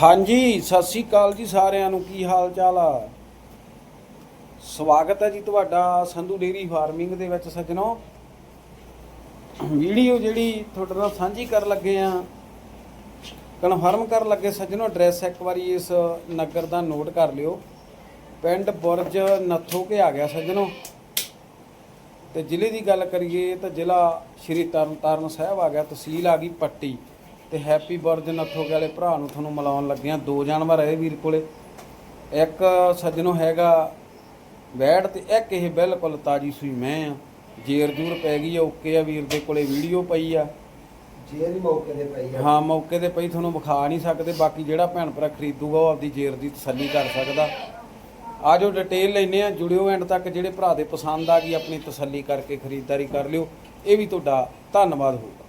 ਹਾਂਜੀ, ਸਤਿ ਸ੍ਰੀ ਅਕਾਲ ਜੀ ਸਾਰਿਆਂ ਨੂੰ। ਕੀ ਹਾਲ ਚਾਲ ਆ? ਸਵਾਗਤ ਹੈ ਜੀ ਤੁਹਾਡਾ ਸੰਧੂ ਡੇਰੀ ਫਾਰਮਿੰਗ ਦੇ ਵਿੱਚ ਸੱਜਣੋ। ਵੀਡੀਓ ਜਿਹੜੀ ਤੁਹਾਡੇ ਨਾਲ ਸਾਂਝੀ ਕਰਨ ਲੱਗੇ ਆ, ਕਨਫਰਮ ਕਰਨ ਲੱਗੇ ਸੱਜਣੋ, ਐਡਰੈਸ ਇੱਕ ਵਾਰੀ ਇਸ ਨਗਰ ਦਾ ਨੋਟ ਕਰ ਲਿਓ। ਪਿੰਡ ਬੁਰਜ ਨੱਥੋ ਕੇ ਆ ਗਿਆ ਸੱਜਣੋ। ਤੇ ਜ਼ਿਲ੍ਹੇ ਦੀ ਗੱਲ ਕਰੀਏ ਤਾਂ ਜ਼ਿਲ੍ਹਾ ਸ਼੍ਰੀ ਤਰਨਤਾਰਨ ਸਾਹਿਬ ਆ ਗਿਆ, ਤਹਿਸੀਲ ਆ ਗਈ ਪੱਟੀ। ਤੇ ਹੈਪੀ ਬਰਥਡੇ ਨੱਥੋਗੇ ਵਾਲੇ ਭਰਾ ਨੂੰ ਤੁਹਾਨੂੰ ਮਿਲਾਉਣ ਲੱਗੇ ਆ ਦੋ ਜਾਨਵਰ ਇਹ ਵੀਰ ਕੋਲੇ। ਇੱਕ ਸੱਜਣੋ ਹੈਗਾ ਬੈੜ ਤੇ ਇੱਕ ਇਹ ਬਿਲਕੁਲ ਤਾਜੀ ਸੂਈ ਮੈਂ ਆ। ਜੇਰ ਜੂਰ ਪੈ ਗਈ ਆ ਓਕੇ ਆ ਵੀਰ ਦੇ ਕੋਲੇ ਵੀਡੀਓ ਪਈ ਆ। ਜੇ ਦੀ ਮੌਕੇ ਤੇ ਪਈ ਆ। ਹਾਂ ਮੌਕੇ ਤੇ ਪਈ ਤੁਹਾਨੂੰ ਵਿਖਾ ਨਹੀਂ ਸਕਦੇ। ਬਾਕੀ ਜਿਹੜਾ ਭੈਣ ਭਰਾ ਖਰੀਦੂਗਾ ਉਹ ਆਪਦੀ ਜੇਰ ਦੀ ਤਸੱਲੀ ਕਰ ਸਕਦਾ। ਆਜੋ ਡਿਟੇਲ ਲੈਨੇ ਆ ਜੁੜਿਓ ਐਂਡ ਤੱਕ ਜਿਹੜੇ ਭਰਾ ਦੇ ਪਸੰਦ ਆ ਗਈ ਆਪਣੀ ਤਸੱਲੀ ਕਰਕੇ ਖਰੀਦਦਾਰੀ ਕਰ ਲਿਓ। ਇਹ ਵੀ ਤੁਹਾਡਾ ਧੰਨਵਾਦ ਹੋਊਗਾ।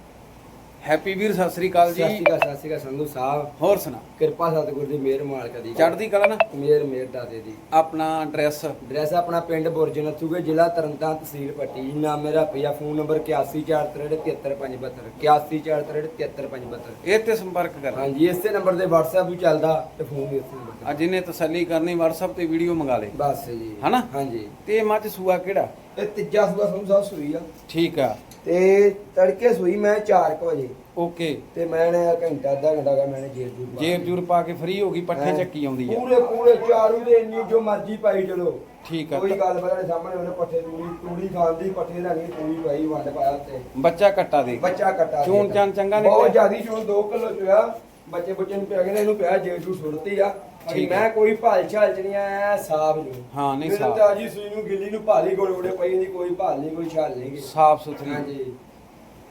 ਹੈਪੀ ਵੀਰ ਸਤਿ ਸ੍ਰੀ ਅਕਾਲ ਸਤਿ ਸ਼੍ਰੀ ਜੀ ਅਕਾਲ ਸਤਿ ਸ਼੍ਰੀ ਅਕਾਲ ਸੰਧੂ ਸਾਹਿਬ। ਹੋਰ ਸੁਣਾ। ਕਿਰਪਾ ਸਤਿਗੁਰ ਦੀ ਮਿਹਰ ਮਾਲਕ ਦੀ। ਚੜ੍ਹਦੀ ਕਲਾ ਨਾ। ਮਿਹਰ ਮਿਹਰ ਦਾਤੇ ਦੀ। ਆਪਣਾ ਐਡਰੈਸ। ਐਡਰੈਸ ਆਪਣਾ ਪਿੰਡ ਬੁਰਜ ਨਥੂਗੇ ਜ਼ਿਲ੍ਹਾ ਤਰਨਤਾਰਨ ਤਹਿਸੀਲ ਪੱਟੀ। ਨਾਮ ਮੇਰਾ ਪਿਆ ਫੋਨ ਨੰਬਰ 8143733572 8143733572 ਇਹ ਤੇ ਸੰਪਰਕ ਕਰ। ਹਾਂਜੀ ਇਸੇ ਨੰਬਰ ਤੇ WhatsApp ਵੀ ਚੱਲਦਾ ਤੇ ਫੋਨ ਵੀ ਇਸੇ ਨੰਬਰ ਤੇ। ਅੱਜ ਇਹਨੇ ਤਸੱਲੀ ਕਰਨੀ WhatsApp ਤੇ ਵੀਡੀਓ ਮੰਗਾ ਲੇ। ਬਸ ਜੀ। ਹਨਾ? ਹਾਂਜੀ। ਤੇ ਮੱਝ ਸੂਆ ਕਿਹੜਾ? ਇਹ ਤੀਜਾ ਸੂਆ ਸੰਧੂ ਸਾਹਿਬ ਸੂਈ ਆ। ਠੀਕ ਆ। ਤੇ ਤੜਕੇ ਸੂਈ ਮੈਂ 4 ਵਜੇ। ਓਕੇ। ਤੇ ਮੈਂ ਨੇ ਘੰਟਾ ਅੱਧਾ ਘੰਟਾ ਦਾ ਮੈਨੇ ਜੇਰ ਜੂਰ ਪਾ ਜੇਰ ਜੂਰ ਪਾ ਕੇ ਫ੍ਰੀ ਹੋ ਗਈ ਪੱਠੇ। ਚੱਕੀ ਆਉਂਦੀ ਆ। ਪੂਰੇ ਪੂਰੇ ਚਾਰੂ ਦੇ ਇੰਨੀ ਜੋ ਮਰਜ਼ੀ ਪਾਈ ਚਲੋ। ਠੀਕ ਆ। ਕੋਈ ਗੱਲ ਬਗੜੇ ਸਾਹਮਣੇ ਉਹਨੇ ਪੱਠੇ ਤੂੜੀ ਤੂੜੀ ਖਾਂਦੀ ਪੱਠੇ ਲੈਣੀ ਤੂੜੀ ਪਾਈ ਵੰਡ ਪਾਇਆ ਤੇ ਬੱਚਾ ਕੱਟਾ ਦੇ। ਬੱਚਾ ਕੱਟਾ ਦੇ। ਚਾਣ ਚੰਗਾ ਬਹੁਤ ਨਿਕਲਿਆ? ਜ਼ਿਆਦੀ ਚੂਣ 2 ਕਿਲੋ ਚੋਇਆ। ਬੱਚੇ ਬੱਚੇ ਨੂੰ ਪਿਆ ਕਹਿੰਦੇ ਇਹਨੂੰ ਪਿਆ ਜੇ ਜੂ ਸੁੱਟਤੀ ਆ। ਠੀਕ ਮੈਂ ਕੋਈ ਭਾਲ ਛਾਲ ਚ ਨਹੀਂ ਆਇਆ ਸਾਫ਼ ਨੂੰ ਹਾਂ, ਨਹੀਂ ਸਾਫ਼। ਤਾਂ ਜੀ ਸੂਈ ਨੂੰ ਗਿੱਲੀ ਨੂੰ ਭਾਲੀ ਗੋੜੇ ਪਈ ਨਹੀਂ ਕੋਈ ਭਾਲ ਨਹੀਂ ਕੋਈ ਛਾਲ ਨਹੀਂ ਗੀ। ਸਾਫ਼ ਸੁਥਰੀ। ਹਾਂਜੀ।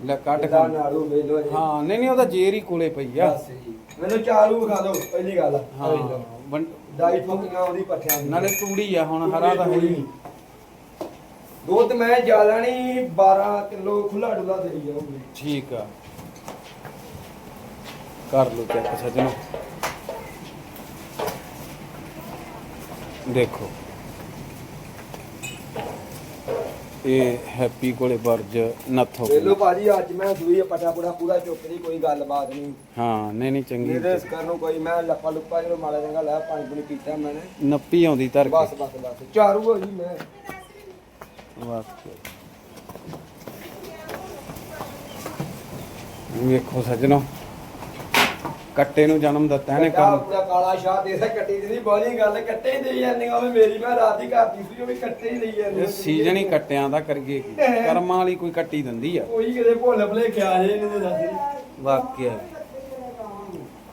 ਲੈ ਕੱਢ ਕਿੱਦਾਂ ਕੇ। ਨਾੜੂ ਵੇਲੋ ਜੀ। ਹਾਂ ਨਹੀਂ ਨਹੀਂ ਉਹਦਾ ਜੇਰ ਹੀ ਕੋਲੇ ਪਈ ਆ। ਬਸ ਜੀ। ਮੈਨੂੰ ਚਾਰੂ ਵਿਖਾ ਦਿਓ ਪਹਿਲੀ ਗੱਲ। ਹਾਂ ਵੰਡ- ਦਾਈ ਠੋਕੀਆਂ ਉਹਦੀ ਪੱਠਿਆਂ ਦੀ ਨਾਲੇ ਤੂੜੀ ਆ ਹੁਣ ਹਰਾ ਤਾਂ ਹੈ ਹੀ ਨਹੀਂ। ਦੁੱਧ ਮੈਂ ਜ਼ਿਆਦਾ ਨਹੀਂ 12 ਕਿਲੋ ਖੁੱਲਾ ਡੁੱਲਾ ਦੇਈ ਜਾਊਗੀ। ਠੀਕ ਆ। ਕਰ ਲਓ ਚੈੱਕ ਸੱਜਣੋ। ਦੇਖੋ। ਇਹ ਹੈਪੀ ਕੋਲੇ ਬਰਜ ਨੱਥੋ ਵੇਲੋ ਭਾਜੀ ਅੱਜ ਮੈਂ ਸੂਈ ਪਟਾ ਪੁੜਾ ਪੂਰਾ ਚੁੱਕਦੀ ਕੋਈ ਗੱਲਬਾਤ ਨਹੀਂ। ਹਾਂ ਨਹੀਂ ਨਹੀਂ ਚੰਗੀ ਇਹਦੇ ਇਸ ਕਰਨ ਕੋਈ ਮੈਂ ਲੱਪਾ ਲੁੱਪਾ ਜਦੋਂ ਮਾੜਾ ਚੰਗਾ ਲਾਇਆ ਪਾਣੀ ਪੂਣੀ ਪੀਤਾ ਮੈਨੇ। ਨੱਪੀ ਆਉਂਦੀ ਧਰ ਬਸ ਕੇ ਬਸ ਬਸ ਚਾਰੂ ਹੋ ਜੀ ਮੈਂ। ਵਾਹ। ਵੇਖੋ ਸੱਜਣੋ। ਕੱਟੇ ਨੂੰ ਜਨਮ ਦਿੱਤਾ ਇਹਨੇ ਕੱਟਾ ਪੂਰਾ ਕਾਲਾ ਸ਼ਾਹ ਦੇ ਕੱਟੀ ਦੀ ਨਹੀਂ ਬੋਲੀ ਗੱਲ ਕੱਟੇ ਹੀ ਦੇਈ ਜਾਂਦੀਆਂ ਉਹ ਮੇਰੀ ਮੈਂ ਰਾਤ ਹੀ ਕਰਦੀ ਸੀ ਉਹ ਵੀ ਕੱਟੇ ਹੀ ਦੇਈ ਜਾਂਦੀ ਇਹ ਸੀਜ਼ਨ ਹੀ ਕੱਟਿਆਂ ਦਾ ਕਰੀਏ ਕੀ? ਕਰਮਾਂ ਵਾਲੀ ਕੋਈ ਕੱਟੀ ਦਿੰਦੀ ਆ। ਕੋਈ ਕਿਤੇ ਭੁੱਲ ਭਲੇ ਖਿਆ ਜੇ ਇਹਨੇ ਦੱਸੀ ਵਾਕਿਆ।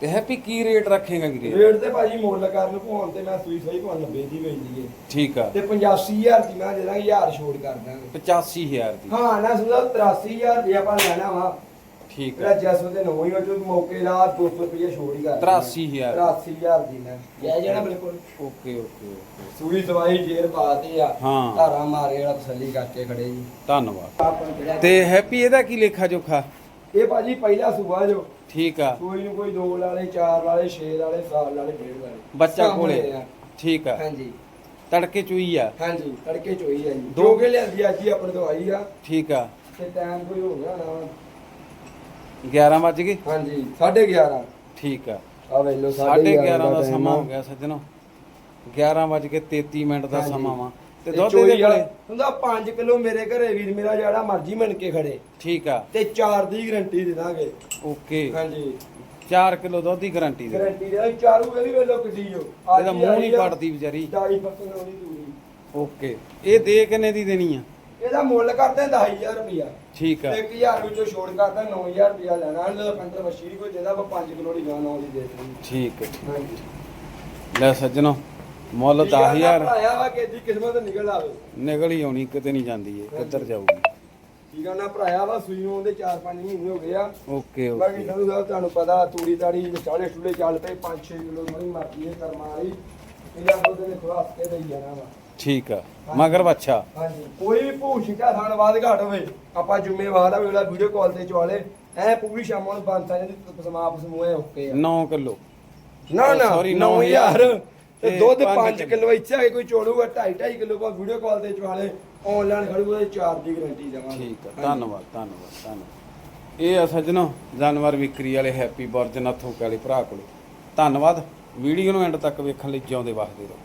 ਤੇ ਹੈਪੀ ਕੀ ਰੇਟ ਰੱਖੇਗਾ ਵੀਰੇ? ਰੇਟ ਤੇ ਭਾਜੀ ਮੁੱਲ ਕਰਨ ਭੋਣ ਤੇ ਮੈਂ ਸੂਈ ਸਹੀ ਭਾਂ 90 ਦੀ ਵੇਚਦੀ ਏ ਠੀਕ ਆ। ਤੇ 85000 ਦੀ ਮੈਂ ਦੇ ਦਾਂਗੇ 1000 ਛੋੜ ਕਰ ਦਾਂਗੇ। 85000 ਦੀ। ਹਾਂ ਨਾ ਸੁਦਾ 83000 ਦੀ ਆਪਾਂ ਲੈਣਾ ਵਾ। ਠੀਕ ਜਿਹੜਾ ਆ ਜਸੋ ਤੇ ਨੌਂ ਹੀ ਉਹ ਜੋ ਮੌਕੇ ਦਾ 200 ਰੁਪਏ ਛੋੜ ਹੀ ਕਰ 83,000 83000 ਦੀ ਮੈਂ। ਜੈ ਜਾਣਾ ਬਿਲਕੁਲ। Okay okay okay. ਸੂਈ ਦਵਾਈ ਜੇਰ ਪਾਤੀ ਆ। ਹਾਂ। ਧਾਰਾ ਮਾਰੇ ਵਾਲਾ ਤਸੱਲੀ ਕਰਕੇ ਖੜੇ ਜੀ। ਧੰਨਵਾਦ। ਆਪਾਂ ਨੂੰ ਜਿਹੜਾ- ਤੇ ਹੈਪੀ ਇਹਦਾ ਕੀ ਲੇਖਾ ਜੋਖਾ? ਇਹ ਭਾਜੀ ਪਹਿਲਾ ਸੂਆ ਜੋ। ਠੀਕ ਆ। ਕੋਈ ਨੂੰ ਕੋਈ 2 ਵਾਲੇ 4 ਵਾਲੇ 6 ਵਾਲੇ 7 ਵਾਲੇ 1.5 ਵਾਲੇ। ਬੱਚਾ ਸਾਹਮਣੇ ਕੋਲੇ। ਆ। ਠੀਕ ਆ। ਹਾਂਜੀ। ਤੜਕੇ ਚੂਈ ਆ। ਹਾਂਜੀ ਤੜਕੇ ਚੋਈ ਆ ਜੀ। ਦੋ- ਦੋ ਕੇ ਲਿਆਂਦੀ ਅੱਜ ਹੀ ਆਪਣੀ ਦਵਾਈ ਆ। ਠੀਕ ਆ। ਤੇ ਟਾਈਮ ਕੋਈ ਹੋ ਗਿਆ ਨਾ 11 ਵੱਜ ਗਏ? ਹਾਂਜੀ 11:30 ਠੀਕ ਆ। ਆ ਵੇਲੋ 11:30 ਦਾ ਸਮਾਂ। ਹੋ ਗਿਆ ਸੱਜਣੋ। 11 ਵੱਜ ਕੇ 33 ਮਿੰਟ ਦਾ। ਸਮਾਂ ਵਾ। ਤੇ ਦੁੱਧ ਆ, ਕੋਲੇ? ਹੁੰਦਾ 5 ਕਿਲੋ ਮੇਰੇ ਘਰੇ ਵੀਰ ਮੇਰਾ ਜਿਹੜਾ ਮਰਜ਼ੀ ਮੰਨ ਕੇ ਖੜੇ। ਠੀਕ ਆ। ਤੇ 4 ਦੀ ਗਰੰਟੀ ਦੇ ਦਾਂਗੇ। ਓਕੇ। ਹਾਂਜੀ। 4 ਕਿਲੋ ਦੁੱਧ ਦੀ ਗਾਰੰਟੀ ਦੇ। ਗਰੰਟੀ ਦੇ। ਚਾਰੂ ਇਹਦੀ ਵੇਲੋ ਕਿੱਡੀ ਜੋ। ਇਹਦਾ ਮੂੰਹ ਨਹੀਂ ਪੜਦੀ ਵਿਚਾਰੀ। ਦਾਈ ਫਸਣ ਆਉਣੀ ਦੂਰੀ। ਓਕੇ। ਇਹ ਦੇ ਕਿੰਨੇ ਦੀ ਦੇਣੀ ਆ? ਇਹਦਾ ਮੁੱਲ ਕਰਦੇ 10000 ਰੁਪਿਆ ਠੀਕ ਆ। 1000 ਵਿੱਚੋਂ ਛੋੜ ਕਰਦਾ 9000 ਰੁਪਿਆ ਲੈਣਾ। ਇਹਦਾ ਪੰਦਰ ਮੱਛੀ ਕੋਈ ਦੇਦਾ 5 ਕਿਲੋ ਦੀ ਗਾਂ ਨੌ ਦੀ ਦੇ ਦੇਣੀ। ਠੀਕ ਹੈ ਲੈ ਸੱਜਣੋ ਮੁੱਲ 10000 ਆਇਆ ਵਾ ਕਿ ਦੀ ਕਿਸਮਤ ਨਿਕਲ ਆਵੇ। ਨਿਕਲ ਹੀ ਆਉਣੀ ਕਿਤੇ ਨਹੀਂ ਜਾਂਦੀ ਏ ਕਿੱਧਰ ਜਾਊਗੀ। ਠੀਕ ਆ ਨਾ ਭਰਾਇਆ ਵਾ ਸੂਈ ਨੂੰ ਉਹਦੇ 4-5 ਮਹੀਨੇ ਹੋ ਗਏ ਆ। ਓਕੇ ਬਾਕੀ ਸਾਨੂੰ ਸਾਹਿਬ ਤੁਹਾਨੂੰ ਪਤਾ ਤੂੜੀ ਤਾੜੀ ਚਾਲੇ ਟੁੱਲੇ ਚੱਲ ਪਏ 5-6 ਕਿਲੋ ਮਰੀ ਮਰਦੀ ਹੈ ਕਰਮਾ ਵਾਲੀ। ਇਹਨਾਂ ਨੂੰ ਤੇ ਖਵਾਸ ਕੇ ਦੇਈ ਜਾਣਾ ਵਾ। ਠੀਕ ਆ। ਮਗਰ ਬੱਚਾ। ਹਾਂਜੀ। ਕੋਈ ਵੀ ਭੂਸ਼ਿਕਾ ਥਾਣ ਬਾਦ ਘਾਟ ਹੋਵੇ ਆਪਾਂ ਜ਼ਿੰਮੇਵਾਰ ਆ ਵੇਲਾ ਵੀਡੀਓ ਕਾਲ ਤੇ ਚਵਾਲੇ ਐ ਪੂਰੀ ਸ਼ਾਮਾਂ ਨੂੰ ਬੰਦ ਸਾਂ ਦੀ ਸਮਾਪ ਸਮੂਹ ਓਕੇ ਆ। 9 ਕਿਲੋ। ਨਾ ਨਾ Sorry, 9000 ਤੇ ਤੇ ਦੁੱਧ ਪੰਜ 5 ਕਿਲੋ ਇੱਥੇ ਆ ਕੇ ਕੋਈ ਚੋੜੂਗਾ 2.5 2.5 ਕਿਲੋ ਪਾ ਵੀਡੀਓ ਕਾਲ ਤੇ ਚਵਾਲੇ ਆਨਲਾਈਨ ਖੜੂਗਾ ਤੇ 4 ਦੀ ਗਾਰੰਟੀ ਦੇਵਾਂਗੇ। ਠੀਕ ਆ। ਧੰਨਵਾਦ ਧੰਨਵਾਦ ਧੰਨਵਾਦ। ਇਹ ਆ ਸੱਜਣੋ ਜਾਨਵਰ ਵਿਕਰੀ ਵਾਲੇ ਹੈਪੀ ਬਰਜ ਨਥੋਂ ਵਾਲੇ ਭਰਾ ਕੋਲੇ। ਧੰਨਵਾਦ। ਵੀਡੀਓ ਨੂੰ ਐਂਡ ਤੱਕ ਵੇਖਣ ਲਈ ਜਿਉਂਦੇ ਵਸਦੇ ਰਹੋ।